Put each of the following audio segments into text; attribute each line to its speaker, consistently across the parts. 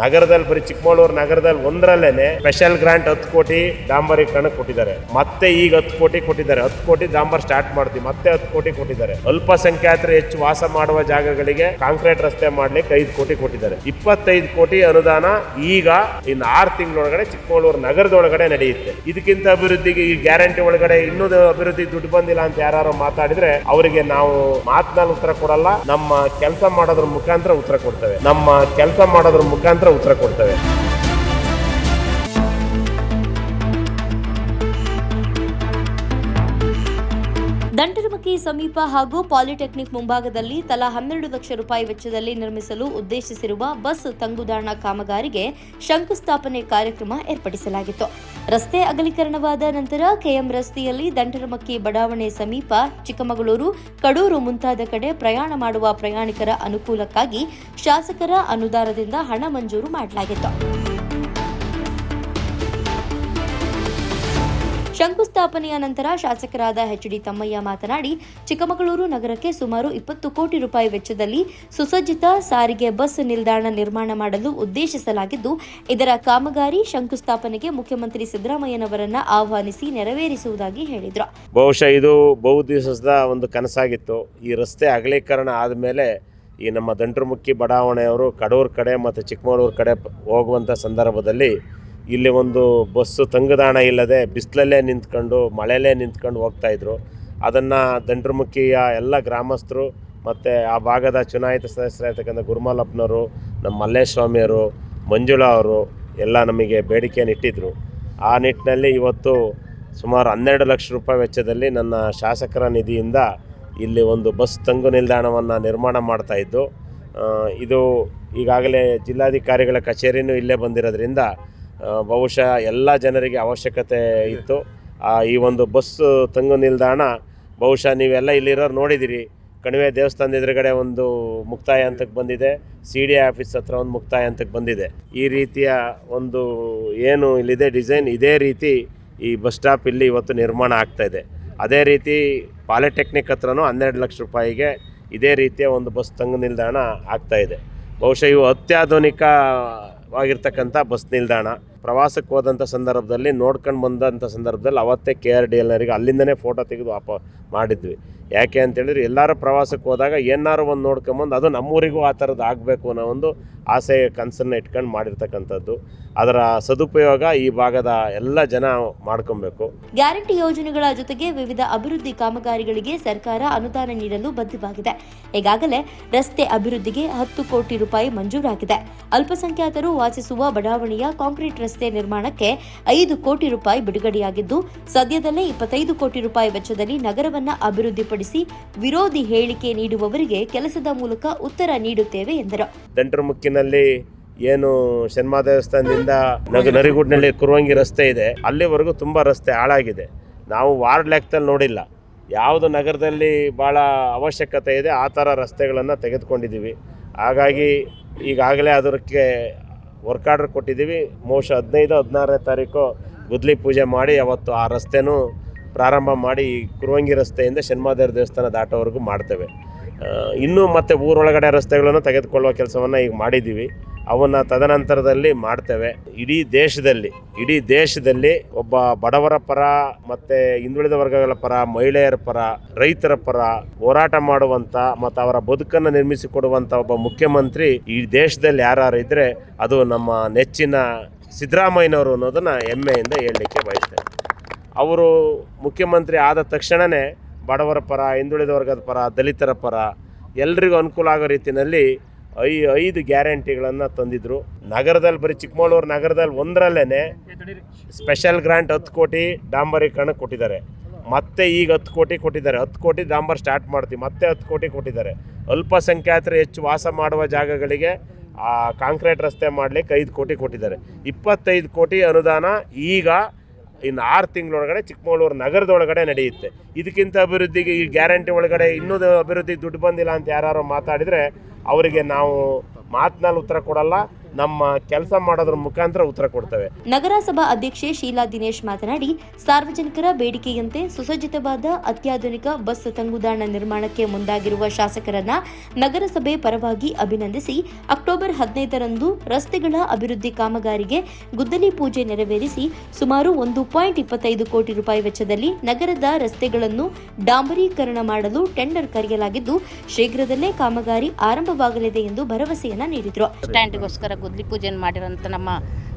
Speaker 1: ನಗರದಲ್ಲಿ ಬರೀ ಚಿಕ್ಕಮಗಳೂರು ನಗರದಲ್ಲಿ ಒಂದರಲ್ಲೇನೆ ಸ್ಪೆಷಲ್ ಗ್ರಾಂಟ್ ಹತ್ತು ಕೋಟಿ ಡಾಂಬರೀಕರಣ ಕೊಟ್ಟಿದ್ದಾರೆ. ಮತ್ತೆ ಈಗ ಹತ್ತು ಕೋಟಿ ಕೊಟ್ಟಿದ್ದಾರೆ. ಹತ್ತು ಕೋಟಿ ಡಾಂಬರ್ ಸ್ಟಾರ್ಟ್ ಮಾಡ್ತೀವಿ. ಮತ್ತೆ ಹತ್ತು ಕೋಟಿ ಕೊಟ್ಟಿದ್ದಾರೆ. ಅಲ್ಪಸಂಖ್ಯಾತರು ಹೆಚ್ಚು ವಾಸ ಮಾಡುವ ಜಾಗಗಳಿಗೆ ಕಾಂಕ್ರೀಟ್ ರಸ್ತೆ ಮಾಡ್ಲಿಕ್ಕೆ ಐದು ಕೋಟಿ ಕೊಟ್ಟಿದ್ದಾರೆ. ಇಪ್ಪತ್ತೈದು ಕೋಟಿ ಅನುದಾನ ಈಗ ಇನ್ನು ಆರು ತಿಂಗಳೊಳಗಡೆ ಚಿಕ್ಕಮಗಳೂರು ನಗರದೊಳಗಡೆ ನಡೆಯುತ್ತೆ. ಇದಕ್ಕಿಂತ ಅಭಿವೃದ್ಧಿಗೆ ಈ ಗ್ಯಾರಂಟಿ ಒಳಗಡೆ ಇನ್ನೂ ಅಭಿವೃದ್ಧಿ ದುಡ್ಡು ಬಂದಿಲ್ಲ ಅಂತ ಯಾರು ಮಾತಾಡಿದ್ರೆ ಅವರಿಗೆ ನಾವು ಮಾತಿನಲ್ಲಿ ಉತ್ತರ ಕೊಡಲ್ಲ. ನಮ್ಮ ಕೆಲಸ ಮಾಡೋದ್ರ ಮುಖಾಂತರ ಉತ್ತರ ಕೊಡ್ತೇವೆ. ನಮ್ಮ ಕೆಲಸ ಮಾಡೋದ್ರ ಮುಖಾಂತರ ಉತ್ತರ ಕೊಡ್ತೇವೆ.
Speaker 2: ದಂಡರಮಕ್ಕಿ ಸಮೀಪ ಹಾಗೂ ಪಾಲಿಟೆಕ್ನಿಕ್ ಮುಂಭಾಗದಲ್ಲಿ ತಲಾ ಹನ್ನೆರಡು ಲಕ್ಷ ರೂಪಾಯಿ ವೆಚ್ಚದಲ್ಲಿ ನಿರ್ಮಿಸಲು ಉದ್ದೇಶಿಸಿರುವ ಬಸ್ ತಂಗುದಾಣ ಕಾಮಗಾರಿಗೆ ಶಂಕುಸ್ಥಾಪನೆ ಕಾರ್ಯಕ್ರಮ ಏರ್ಪಡಿಸಲಾಗಿತ್ತು. ರಸ್ತೆ ಅಗಲೀಕರಣವಾದ ನಂತರ ಕೆಎಂ ರಸ್ತೆಯಲ್ಲಿ ದಂಡರಮಕ್ಕಿ ಬಡಾವಣೆ ಸಮೀಪ ಚಿಕ್ಕಮಗಳೂರು, ಕಡೂರು ಮುಂತಾದ ಕಡೆ ಪ್ರಯಾಣ ಮಾಡುವ ಪ್ರಯಾಣಿಕರ ಅನುಕೂಲಕ್ಕಾಗಿ ಶಾಸಕರ ಅನುದಾನದಿಂದ ಹಣ ಮಂಜೂರು ಮಾಡಲಾಗಿತ್ತು. ಶಂಕುಸ್ಥಾಪನೆಯ ನಂತರ ಶಾಸಕರಾದ ಎಚ್ ಡಿ ತಮ್ಮಯ್ಯ ಮಾತನಾಡಿ, ಚಿಕ್ಕಮಗಳೂರು ನಗರಕ್ಕೆ ಸುಮಾರು ಇಪ್ಪತ್ತು ಕೋಟಿ ರೂಪಾಯಿ ವೆಚ್ಚದಲ್ಲಿ ಸುಸಜ್ಜಿತ ಸಾರಿಗೆ ಬಸ್ ನಿಲ್ದಾಣ ನಿರ್ಮಾಣ ಮಾಡಲು ಉದ್ದೇಶಿಸಲಾಗಿದ್ದು, ಇದರ ಕಾಮಗಾರಿ ಶಂಕುಸ್ಥಾಪನೆಗೆ ಮುಖ್ಯಮಂತ್ರಿ ಸಿದ್ದರಾಮಯ್ಯನವರನ್ನ ಆಹ್ವಾನಿಸಿ ನೆರವೇರಿಸುವುದಾಗಿ ಹೇಳಿದರು.
Speaker 1: ಬಹುಶಃ ಇದು ಬಹು ದಿವಸದ ಒಂದು ಕನಸಾಗಿತ್ತು. ಈ ರಸ್ತೆ ಅಗಲೀಕರಣ ಆದಮೇಲೆ ಈ ನಮ್ಮ ದಂಟ್ರಮುಖಿ ಬಡಾವಣೆಯವರು ಕಡೂರು ಕಡೆ ಮತ್ತು ಚಿಕ್ಕಮಗಳೂರು ಕಡೆ ಹೋಗುವಂಥ ಸಂದರ್ಭದಲ್ಲಿ ಇಲ್ಲಿ ಒಂದು ಬಸ್ಸು ತಂಗುದಾಣ ಇಲ್ಲದೆ ಬಿಸಿಲಲ್ಲೇ ನಿಂತ್ಕೊಂಡು, ಮಳೆಯಲ್ಲೇ ನಿಂತ್ಕೊಂಡು ಹೋಗ್ತಾಯಿದ್ರು ಅದನ್ನು ದಂಡ್ರಮುಖಿಯ ಎಲ್ಲ ಗ್ರಾಮಸ್ಥರು ಮತ್ತು ಆ ಭಾಗದ ಚುನಾಯಿತ ಸದಸ್ಯರಾಗಿರ್ತಕ್ಕಂಥ ಗುರುಮಲ್ಲಪ್ಪನವರು ನಮ್ಮ ಮಲ್ಲೇಸ್ವಾಮಿಯವರು ಮಂಜುಳಾ ಅವರು ಎಲ್ಲ ನಮಗೆ ಬೇಡಿಕೆಯನ್ನು ಇಟ್ಟಿದ್ದರು ಆ ನಿಟ್ಟಿನಲ್ಲಿ ಇವತ್ತು ಸುಮಾರು ಹನ್ನೆರಡು ಲಕ್ಷ ರೂಪಾಯಿ ವೆಚ್ಚದಲ್ಲಿ ನನ್ನ ಶಾಸಕರ ನಿಧಿಯಿಂದ ಇಲ್ಲಿ ಒಂದು ಬಸ್ ತಂಗು ನಿಲ್ದಾಣವನ್ನು ನಿರ್ಮಾಣ ಮಾಡ್ತಾ ಇದ್ದು ಇದು ಈಗಾಗಲೇ ಜಿಲ್ಲಾಧಿಕಾರಿಗಳ ಕಚೇರಿನೂ ಇಲ್ಲೇ ಬಂದಿರೋದ್ರಿಂದ ಬಹುಶಃ ಎಲ್ಲ ಜನರಿಗೆ ಅವಶ್ಯಕತೆ ಇತ್ತು. ಈ ಒಂದು ಬಸ್ ತಂಗು ನಿಲ್ದಾಣ, ಬಹುಶಃ ನೀವೆಲ್ಲ ಇಲ್ಲಿರೋರು ನೋಡಿದ್ದೀರಿ ಕಣಿವೆ ದೇವಸ್ಥಾನದ ಎದುರುಗಡೆ ಒಂದು ಮುಕ್ತಾಯ ಹಂತಕ್ಕೆ ಬಂದಿದೆ. ಸಿ ಡಿ ಆಫೀಸ್ ಹತ್ರ ಒಂದು ಮುಕ್ತಾಯ ಹಂತಕ್ಕೆ ಬಂದಿದೆ. ಈ ರೀತಿಯ ಒಂದು ಏನು ಇಲ್ಲಿದೆ ಡಿಸೈನ್, ಇದೇ ರೀತಿ ಈ ಬಸ್ ಸ್ಟಾಪ್ ಇಲ್ಲಿ ಇವತ್ತು ನಿರ್ಮಾಣ ಆಗ್ತಾ ಇದೆ. ಅದೇ ರೀತಿ ಪಾಲಿಟೆಕ್ನಿಕ್ ಹತ್ರನೂ ಹನ್ನೆರಡು ಲಕ್ಷ ರೂಪಾಯಿಗೆ ಇದೇ ರೀತಿಯ ಒಂದು ಬಸ್ ತಂಗು ನಿಲ್ದಾಣ ಆಗ್ತಾ ಇದೆ. ಬಹುಶಃ ಇವು ಅತ್ಯಾಧುನಿಕವಾಗಿರ್ತಕ್ಕಂಥ ಬಸ್ ನಿಲ್ದಾಣ. ಪ್ರವಾಸಕ್ಕೆ ಹೋದಂಥ ಸಂದರ್ಭದಲ್ಲಿ, ನೋಡ್ಕೊಂಡು ಬಂದಂಥ ಸಂದರ್ಭದಲ್ಲಿ ಅವತ್ತೇ ಕೆ ಆರ್ ಡಿ ಎಲ್ನರಿಗೆ ಅಲ್ಲಿಂದನೇ ಫೋಟೋ ತೆಗೆದು ಅಪ ಮಾಡಿದ್ವಿ. ಯಾಕೆ ಅಂತೇಳಿದ್ರೆ ಎಲ್ಲರೂ ಪ್ರವಾಸಕ್ಕೆ ಹೋದಾಗ ಏನಾರು ಒಂದು ನೋಡ್ಕೊಂಬಂದು ಅದು ನಮ್ಮೂರಿಗೂ ಆ ಥರದ್ದು ಆಗಬೇಕು ಅನ್ನೋ ಒಂದು ಆಸೆ ಕನಸನ್ನು ಇಟ್ಕೊಂಡು ಮಾಡಿರ್ತಕ್ಕಂಥದ್ದು. ಅದರ ಸದುಪಯೋಗ ಈ ಭಾಗದ ಎಲ್ಲ ಜನ ಮಾಡ್ಕೊಬೇಕು.
Speaker 2: ಗ್ಯಾರಂಟಿ ಯೋಜನೆಗಳ ಜೊತೆಗೆ ವಿವಿಧ ಅಭಿವೃದ್ಧಿ ಕಾಮಗಾರಿಗಳಿಗೆ ಸರ್ಕಾರ ಅನುದಾನ ನೀಡಲು ಬದ್ಧವಾಗಿದೆ. ಈಗಾಗಲೇ ರಸ್ತೆ ಅಭಿವೃದ್ಧಿಗೆ ಹತ್ತು ಕೋಟಿ ರೂಪಾಯಿ ಮಂಜೂರಾಗಿದೆ. ಅಲ್ಪಸಂಖ್ಯಾತರು ವಾಸಿಸುವ ಬಡಾವಣೆಯ ಕಾಂಕ್ರೀಟ್ ರಸ್ತೆ ನಿರ್ಮಾಣಕ್ಕೆ ಐದು ಕೋಟಿ ರೂಪಾಯಿ ಬಿಡುಗಡೆಯಾಗಿದ್ದು ಸದ್ಯದಲ್ಲೇ ಇಪ್ಪತ್ತೈದು ಕೋಟಿ ರೂಪಾಯಿ ವೆಚ್ಚದಲ್ಲಿ ನಗರವನ್ನ ಅಭಿವೃದ್ಧಿಪಡಿಸಿ ವಿರೋಧಿ ಹೇಳಿಕೆ ನೀಡುವವರಿಗೆ ಕೆಲಸದ ಮೂಲಕ ಉತ್ತರ ನೀಡುತ್ತೇವೆ ಎಂದರು.
Speaker 1: ಏನು ಶನ್ಮಾ ದೇವಸ್ಥಾನದಿಂದ ನಗ ನರಿಗುಡ್ನಲ್ಲಿ ಕುರುವಂಗಿ ರಸ್ತೆ ಇದೆ. ಅಲ್ಲಿವರೆಗೂ ತುಂಬ ರಸ್ತೆ ಹಾಳಾಗಿದೆ. ನಾವು ವಾರ್ಡ್ ಲೆಕ್ಕದಲ್ಲಿ ನೋಡಿಲ್ಲ. ಯಾವುದು ನಗರದಲ್ಲಿ ಭಾಳ ಅವಶ್ಯಕತೆ ಇದೆ, ಆ ಥರ ರಸ್ತೆಗಳನ್ನು ತೆಗೆದುಕೊಂಡಿದ್ದೀವಿ. ಹಾಗಾಗಿ ಈಗಾಗಲೇ ಅದಕ್ಕೆ ವರ್ಕ್ ಆರ್ಡರ್ ಕೊಟ್ಟಿದ್ದೀವಿ. ಮೋಶ ಹದಿನೈದು, ಹದಿನಾರನೇ ತಾರೀಕು ಗುದ್ಲಿ ಪೂಜೆ ಮಾಡಿ ಅವತ್ತು ಆ ರಸ್ತೆನೂ ಪ್ರಾರಂಭ ಮಾಡಿ ಕುರುವಂಗಿ ರಸ್ತೆಯಿಂದ ಶನ್ಮಾದೇವ್ರ ದೇವಸ್ಥಾನ ದಾಟೋವರೆಗೂ ಮಾಡ್ತೇವೆ. ಇನ್ನೂ ಮತ್ತೆ ಊರೊಳಗಡೆ ರಸ್ತೆಗಳನ್ನು ತೆಗೆದುಕೊಳ್ಳುವ ಕೆಲಸವನ್ನು ಈಗ ಮಾಡಿದ್ದೀವಿ. ಅವನ್ನು ತದನಂತರದಲ್ಲಿ ಮಾಡ್ತೇವೆ. ಇಡೀ ದೇಶದಲ್ಲಿ ಇಡೀ ದೇಶದಲ್ಲಿ ಒಬ್ಬ ಬಡವರ ಪರ ಮತ್ತು ಹಿಂದುಳಿದ ವರ್ಗಗಳ ಪರ, ಮಹಿಳೆಯರ ಪರ, ರೈತರ ಪರ ಹೋರಾಟ ಮಾಡುವಂಥ ಮತ್ತು ಅವರ ಬದುಕನ್ನು ನಿರ್ಮಿಸಿಕೊಡುವಂಥ ಒಬ್ಬ ಮುಖ್ಯಮಂತ್ರಿ ಈ ದೇಶದಲ್ಲಿ ಯಾರು ಇದ್ದರೆ ಅದು ನಮ್ಮ ನೆಚ್ಚಿನ ಸಿದ್ದರಾಮಯ್ಯನವರು ಅನ್ನೋದನ್ನು ಹೆಮ್ಮೆಯಿಂದ ಹೇಳಲಿಕ್ಕೆ ಬಯಸ್ತೇನೆ. ಅವರು ಮುಖ್ಯಮಂತ್ರಿ ಆದ ತಕ್ಷಣವೇ ಬಡವರ ಪರ, ಹಿಂದುಳಿದ ವರ್ಗದ ಪರ, ದಲಿತರ ಪರ ಎಲ್ರಿಗೂ ಅನುಕೂಲ ಆಗೋ ರೀತಿಯಲ್ಲಿ ಐ ಐದು ಗ್ಯಾರಂಟಿಗಳನ್ನು ತಂದಿದ್ರು. ನಗರದಲ್ಲಿ ಬರೀ ಚಿಕ್ಕಮಗಳೂರು ನಗರದಲ್ಲಿ ಒಂದರಲ್ಲೇ ಸ್ಪೆಷಲ್ ಗ್ರಾಂಟ್ ಹತ್ತು ಕೋಟಿ ಡಾಂಬರೀಕರಣ ಕೊಟ್ಟಿದ್ದಾರೆ. ಮತ್ತೆ ಈಗ ಹತ್ತು ಕೋಟಿ ಕೊಟ್ಟಿದ್ದಾರೆ. ಹತ್ತು ಕೋಟಿ ಡಾಂಬರ್ ಸ್ಟಾರ್ಟ್ ಮಾಡ್ತೀವಿ. ಮತ್ತೆ ಹತ್ತು ಕೋಟಿ ಕೊಟ್ಟಿದ್ದಾರೆ. ಅಲ್ಪಸಂಖ್ಯಾತರು ಹೆಚ್ಚು ವಾಸ ಮಾಡುವ ಜಾಗಗಳಿಗೆ ಆ ಕಾಂಕ್ರೀಟ್ ರಸ್ತೆ ಮಾಡಲಿಕ್ಕೆ ಐದು ಕೋಟಿ ಕೊಟ್ಟಿದ್ದಾರೆ. ಇಪ್ಪತ್ತೈದು ಕೋಟಿ ಅನುದಾನ ಈಗ ಇನ್ನು ಆರು ತಿಂಗಳೊಳಗಡೆ ಚಿಕ್ಕಮಗಳೂರು ನಗರದೊಳಗಡೆ ನಡೆಯುತ್ತೆ. ಇದಕ್ಕಿಂತ ಅಭಿವೃದ್ಧಿಗೆ ಈ ಗ್ಯಾರಂಟಿ ಒಳಗಡೆ ಇನ್ನೂ ಅಭಿವೃದ್ಧಿಗೆ ದುಡ್ಡು ಬಂದಿಲ್ಲ ಅಂತ ಯಾರು ಮಾತಾಡಿದರೆ ಅವರಿಗೆ ನಾವು ಮಾತಿನಲ್ಲಿ ಉತ್ತರ ಕೊಡಲ್ಲ. ನಮ್ಮ ಕೆಲಸ ಮಾಡೋದ್ರ ಮುಖಾಂತರ ಉತ್ತರ ಕೊಡ್ತವೆ.
Speaker 2: ನಗರಸಭಾ ಅಧ್ಯಕ್ಷೆ ಶೀಲಾ ದಿನೇಶ್ ಮಾತನಾಡಿ ಸಾರ್ವಜನಿಕರ ಬೇಡಿಕೆಯಂತೆ ಸುಸಜ್ಜಿತವಾದ ಅತ್ಯಾಧುನಿಕ ಬಸ್ ತಂಗುದಾಣ ನಿರ್ಮಾಣಕ್ಕೆ ಮುಂದಾಗಿರುವ ಶಾಸಕರನ್ನ ನಗರಸಭೆ ಪರವಾಗಿ ಅಭಿನಂದಿಸಿ ಅಕ್ಟೋಬರ್ ಹದಿನೈದರಂದು ರಸ್ತೆಗಳ ಅಭಿವೃದ್ಧಿ ಕಾಮಗಾರಿಗೆ ಗುದ್ದಲಿ ಪೂಜೆ ನೆರವೇರಿಸಿ ಸುಮಾರು ಒಂದು ಪಾಯಿಂಟ್ ಇಪ್ಪತ್ತೈದು ಕೋಟಿ ರೂಪಾಯಿ ವೆಚ್ಚದಲ್ಲಿ ನಗರದ ರಸ್ತೆಗಳನ್ನು ಡಾಂಬರೀಕರಣ ಮಾಡಲು ಟೆಂಡರ್ ಕರೆಯಲಾಗಿದ್ದು ಶೀಘ್ರದಲ್ಲೇ ಕಾಮಗಾರಿ ಆರಂಭವಾಗಲಿದೆ ಎಂದು ಭರವಸೆಯನ್ನ ನೀಡಿದರು.
Speaker 3: ಸ್ಟ್ಯಾಂಡ್ಗೋಸ್ಕರ ಗುದ್ಲಿ ಪೂಜೆಯನ್ನು ಮಾಡಿರೋಂಥ ನಮ್ಮ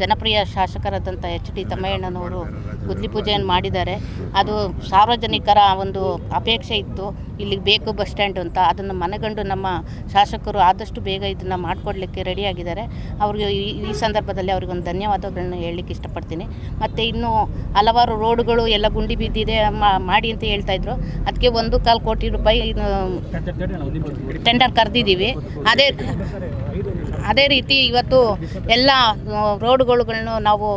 Speaker 3: ಜನಪ್ರಿಯ ಶಾಸಕರಾದಂಥ ಎಚ್ ಡಿ ತಮ್ಮಯ್ಯಣ್ಣನವರು ಗುದ್ಲಿ ಪೂಜೆಯನ್ನು ಮಾಡಿದ್ದಾರೆ. ಅದು ಸಾರ್ವಜನಿಕರ ಒಂದು ಅಪೇಕ್ಷೆ ಇತ್ತು. ಇಲ್ಲಿಗೆ ಬೇಕು ಬಸ್ ಸ್ಟ್ಯಾಂಡ್ ಅಂತ. ಅದನ್ನು ಮನಗಂಡು ನಮ್ಮ ಶಾಸಕರು ಆದಷ್ಟು ಬೇಗ ಇದನ್ನು ಮಾಡಿಕೊಡ್ಲಿಕ್ಕೆ ರೆಡಿಯಾಗಿದ್ದಾರೆ ಅವ್ರಿಗೆ ಈ ಈ ಸಂದರ್ಭದಲ್ಲಿ ಅವ್ರಿಗೊಂದು ಧನ್ಯವಾದಗಳನ್ನು ಹೇಳಲಿಕ್ಕೆ ಇಷ್ಟಪಡ್ತೀನಿ. ಮತ್ತು ಇನ್ನೂ ಹಲವಾರು ರೋಡ್ಗಳು ಎಲ್ಲ ಗುಂಡಿ ಬಿದ್ದಿದೆ ಮಾಡಿ ಅಂತ ಹೇಳ್ತಾ ಇದ್ರು. ಅದಕ್ಕೆ ಒಂದು ಕಾಲು ಕೋಟಿ ರೂಪಾಯಿ ಟೆಂಡರ್ ಕರೆದಿದ್ದೀವಿ. ಅದೇ ಅದೇ ರೀತಿ ಇವತ್ತು ಎಲ್ಲ ರೋಡ್ಗಳುಗಳನ್ನು ನಾವು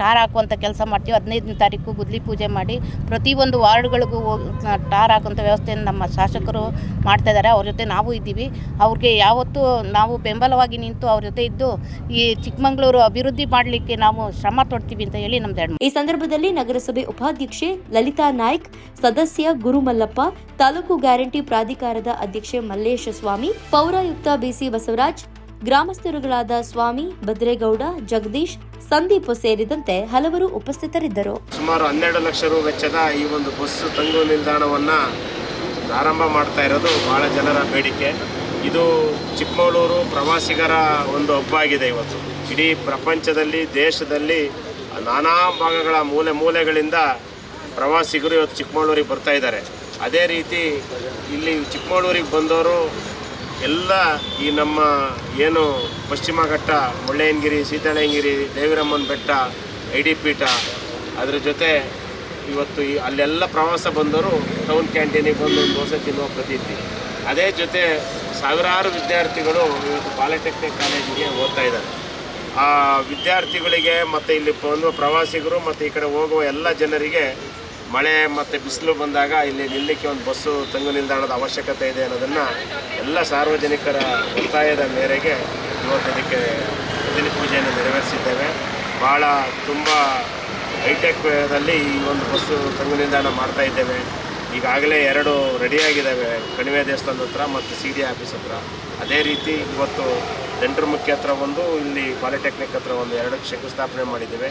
Speaker 3: ಟಾರ್ ಹಾಕುವಂಥ ಕೆಲಸ ಮಾಡ್ತೀವಿ. ಹದಿನೈದನೇ ತಾರೀಕು ಗುದ್ಲಿ ಪೂಜೆ ಮಾಡಿ ಪ್ರತಿಯೊಂದು ವಾರ್ಡ್ಗಳಿಗೂ ಹೋಗಿ ಟಾರ್ ಹಾಕುವಂಥ ವ್ಯವಸ್ಥೆಯನ್ನು ನಮ್ಮ ಶಾಸಕರು ಮಾಡ್ತಾ ಇದ್ದಾರೆ. ಅವ್ರ ಜೊತೆ ನಾವು ಇದ್ದೀವಿ. ಅವ್ರಿಗೆ ಯಾವತ್ತೂ ನಾವು ಬೆಂಬಲವಾಗಿ ನಿಂತು ಅವ್ರ ಜೊತೆ ಇದ್ದು ಈ ಚಿಕ್ಕಮಗಳೂರು ಅಭಿವೃದ್ಧಿ ಮಾಡಲಿಕ್ಕೆ ನಾವು ಶ್ರಮ ತೊಡ್ತೀವಿ ಅಂತ ಹೇಳಿ ನಮ್ದು
Speaker 2: ಈ ಸಂದರ್ಭದಲ್ಲಿ ನಗರಸಭೆ ಉಪಾಧ್ಯಕ್ಷೆ ಲಲಿತಾ ನಾಯ್ಕ್, ಸದಸ್ಯ ಗುರುಮಲ್ಲಪ್ಪ, ತಾಲೂಕು ಗ್ಯಾರಂಟಿ ಪ್ರಾಧಿಕಾರದ ಅಧ್ಯಕ್ಷೆ ಮಲ್ಲೇಶ ಸ್ವಾಮಿ, ಪೌರಾಯುಕ್ತ ಬಿಸಿ ಬಸವರಾಜ್ ಗ್ರಾಮಸ್ಥರುಗಳಾದ ಸ್ವಾಮಿ, ಭದ್ರೇಗೌಡ, ಜಗದೀಶ್, ಸಂದೀಪ್ ಸೇರಿದಂತೆ ಹಲವರು ಉಪಸ್ಥಿತರಿದ್ದರು.
Speaker 1: ಸುಮಾರು ಹನ್ನೆರಡು ಲಕ್ಷ ರು ವೆಚ್ಚದ ಈ ಒಂದು ಬಸ್ ತಂಗು ನಿಲ್ದಾಣವನ್ನ ಪ್ರಾರಂಭ ಮಾಡ್ತಾ ಇರೋದು ಬಹಳ ಜನರ ಬೇಡಿಕೆ. ಇದು ಚಿಕ್ಕಮಗಳೂರು ಪ್ರವಾಸಿಗರ ಒಂದು ಹಬ್ಬ ಆಗಿದೆ ಇವತ್ತು. ಇಡೀ ಪ್ರಪಂಚದಲ್ಲಿ, ದೇಶದಲ್ಲಿ ನಾನಾ ಭಾಗಗಳ ಮೂಲೆ ಮೂಲೆಗಳಿಂದ ಪ್ರವಾಸಿಗರು ಇವತ್ತು ಚಿಕ್ಕಮಗಳೂರಿಗೆ ಬರ್ತಾ ಇದ್ದಾರೆ. ಅದೇ ರೀತಿ ಇಲ್ಲಿ ಚಿಕ್ಕಮಗಳೂರಿಗೆ ಬಂದವರು ಎಲ್ಲ ಈ ನಮ್ಮ ಏನು ಪಶ್ಚಿಮ ಘಟ್ಟ, ಮುಳ್ಳಯ್ಯನಗಿರಿ ಸೀತಾಳಯ್ಯನಗಿರಿ ದೇವಿರಮ್ಮನ ಬೆಟ್ಟ ಐ ಡಿ ಪೀಠ, ಅದರ ಜೊತೆ ಇವತ್ತು ಈ ಅಲ್ಲೆಲ್ಲ ಪ್ರವಾಸ ಬಂದವರು ಟೌನ್ ಕ್ಯಾಂಟೀನಿಗೆ ಬಂದು ದೋಸೆ ತಿನ್ನುವ ಪ್ರತೀತಿ. ಅದೇ ಜೊತೆ ಸಾವಿರಾರು ವಿದ್ಯಾರ್ಥಿಗಳು ಇವತ್ತು ಪಾಲಿಟೆಕ್ನಿಕ್ ಕಾಲೇಜಿಗೆ ಓದ್ತಾ ಇದ್ದಾರೆ. ಆ ವಿದ್ಯಾರ್ಥಿಗಳಿಗೆ ಮತ್ತು ಇಲ್ಲಿ ಬಂದು ಪ್ರವಾಸಿಗರು ಮತ್ತು ಈ ಕಡೆ ಹೋಗುವ ಎಲ್ಲ ಜನರಿಗೆ ಮಳೆ ಮತ್ತು ಬಿಸಿಲು ಬಂದಾಗ ಇಲ್ಲಿ ನಿಲ್ಲಕ್ಕೆ ಒಂದು ಬಸ್ಸು ತಂಗು ನಿಲ್ದಾಣದ ಅವಶ್ಯಕತೆ ಇದೆ ಅನ್ನೋದನ್ನು ಎಲ್ಲ ಸಾರ್ವಜನಿಕರ ಒತ್ತಾಯದ ಮೇರೆಗೆ ಇವತ್ತು ಇದಕ್ಕೆ ದಿನ ಪೂಜೆಯನ್ನು ನೆರವೇರಿಸಿದ್ದೇವೆ. ಭಾಳ ತುಂಬ ಹೈಟೆಕ್ದಲ್ಲಿ ಈ ಒಂದು ಬಸ್ಸು ತಂಗು ನಿಲ್ದಾಣ ಮಾಡ್ತಾ ಇದ್ದೇವೆ. ಈಗಾಗಲೇ ಎರಡು ರೆಡಿಯಾಗಿದ್ದಾವೆ. ಕಣಿವೆ ದೇವಸ್ಥಾನದ ಹತ್ರ ಮತ್ತು ಸಿ ಡಿ ಆಫೀಸ್ ಹತ್ರ. ಅದೇ ರೀತಿ ಇವತ್ತು ದಂಡ್ರಮುಖಿ ಹತ್ರ ಒಂದು, ಇಲ್ಲಿ ಪಾಲಿಟೆಕ್ನಿಕ್ ಹತ್ರ ಒಂದು ಎರಡು ಶಂಕುಸ್ಥಾಪನೆ ಮಾಡಿದ್ದೇವೆ.